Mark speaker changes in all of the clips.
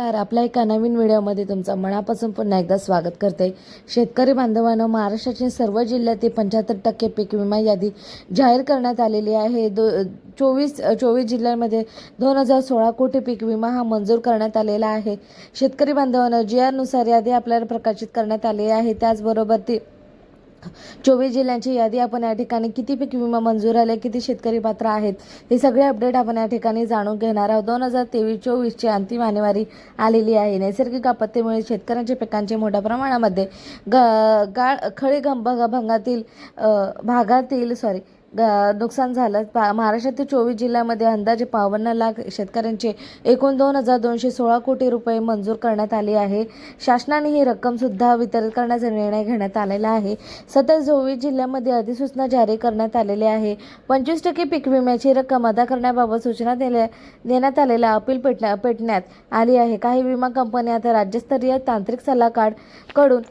Speaker 1: नमस्कार. आपल्या एका नवीन व्हिडिओमध्ये तुमचं मनापासून पुन्हा एकदा स्वागत करते. शेतकरी बांधवांनो महाराष्ट्राचे सर्व जिल्ह्यातील पंच्याहत्तर टक्के पीक विमा यादी जाहीर करण्यात आलेली आहे. दो चोवीस चोवीस जिल्ह्यांमध्ये दोन हजार सोळा कोटी पीक विमा हा मंजूर करण्यात आलेला आहे. शेतकरी बांधवांना जी आरनुसार यादी आपल्याला प्रकाशित करण्यात आली आहे. त्याचबरोबर ती चोवीस जिल्ह्यांची यादी आपण या ठिकाणी किती पीक विमा मंजूर आले किती शेतकरी पात्र आहेत हे सगळे अपडेट आपण या ठिकाणी जाणून घेणार आहोत. दोन हजार तेवीस चोवीसची अंतिम आणेवारी आलेली आहे. नैसर्गिक आपत्तीमुळे शेतकऱ्यांच्या पिकांचे मोठ्या प्रमाणामध्ये ग गाळ खळी गंभ भंगातील भागातील सॉरी नुकसान झालं. पा महाराष्ट्रातील चोवीस जिल्ह्यामध्ये अंदाजे बावन्न लाख शेतकऱ्यांचे एकूण दोन हजार दोनशे सोळा कोटी रुपये मंजूर करण्यात आली आहे. शासनाने ही रक्कमसुद्धा वितरित करण्याचा निर्णय घेण्यात आलेला आहे. सतत चोवीस जिल्ह्यामध्ये अधिसूचना जारी करण्यात आलेली आहे. पंचवीस टक्के पीक विम्याची रक्कम अदा करण्याबाबत सूचना दिल्या देण्यात आलेल्या अपील पेटण्या पेटण्यात आली आहे. काही विमा कंपन्या आता राज्यस्तरीय तांत्रिक सल्लागारकडून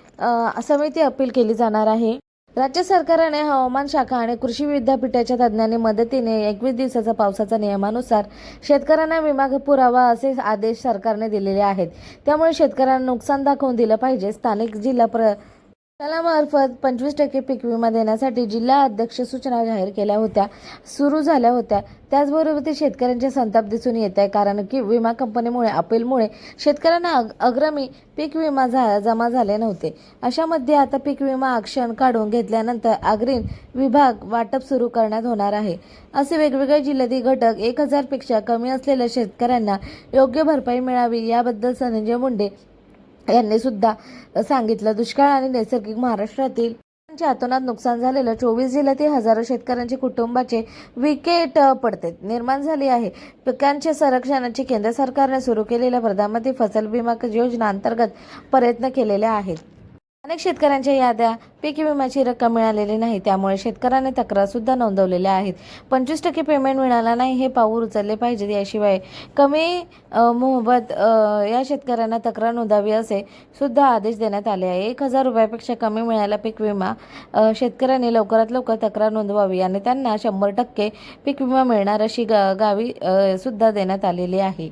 Speaker 1: समिती अपील केली जाणार आहे. राज्य सरकारने हवामान शाखा आणि कृषी विद्यापीठाच्या तज्ज्ञांनी मदतीने एकवीस दिवसाचा पावसाचा नियमानुसार शेतकऱ्यांना विमा पुरावा असे आदेश सरकारने दिलेले आहेत. त्यामुळे शेतकऱ्यांना नुकसान दाखवून दिलं पाहिजे. स्थानिक जिल्हा प्र कलामार्फत पंचवीस टक्के पीक विमा देण्यासाठी जिल्हा अध्यक्ष सूचना जाहीर केल्या होत्या. सुरू झाल्या होत्या. त्याचबरोबर ते शेतकऱ्यांचे संताप दिसून येत आहे. कारण की विमा कंपनीमुळे अपीलमुळे शेतकऱ्यांना अग अग्रमी पीक विमा झा जमा झाले नव्हते. अशामध्ये आता पीक विमा आक्षण काढून घेतल्यानंतर अग्रीन विभाग वाटप सुरू करण्यात होणार आहे. असे वेगवेगळे जिल्ह्यातील घटक एक हजारपेक्षा कमी असलेल्या शेतकऱ्यांना योग्य भरपाई मिळावी याबद्दल धनंजय मुंडे यांनी सुद्धा सांगितलं. दुष्काळ आणि नैसर्गिक महाराष्ट्रातील अतोनात नुकसान झालेलं चोवीस जिल्ह्यातील हजारो शेतकऱ्यांचे कुटुंबाचे विकेट पडते निर्माण झाली आहे. पिकांच्या संरक्षणाची केंद्र सरकारने सुरू केलेल्या प्रधानमंत्री फसल विमा योजना अंतर्गत प्रयत्न केलेले आहेत. अनेक शेतकऱ्यांच्या याद्या पीक विम्याची रक्कम मिळालेली नाही त्यामुळे शेतकऱ्यांनी तक्रार सुद्धा नोंदवलेल्या आहेत. पंचवीस टक्के पेमेंट मिळाला नाही हे पाऊल उचलले पाहिजे याशिवाय कमी मोहबत या शेतकऱ्यांना तक्रार नोंदावी असे सुद्धा आदेश देण्यात आले आहे. एक हजार रुपयापेक्षा कमी मिळाला पीक विमा शेतकऱ्यांनी लवकरात लवकर तक्रार नोंदवावी आणि त्यांना शंभर टक्के पीक विमा मिळणार अशी गा गावी सुद्धा देण्यात आलेली आहे.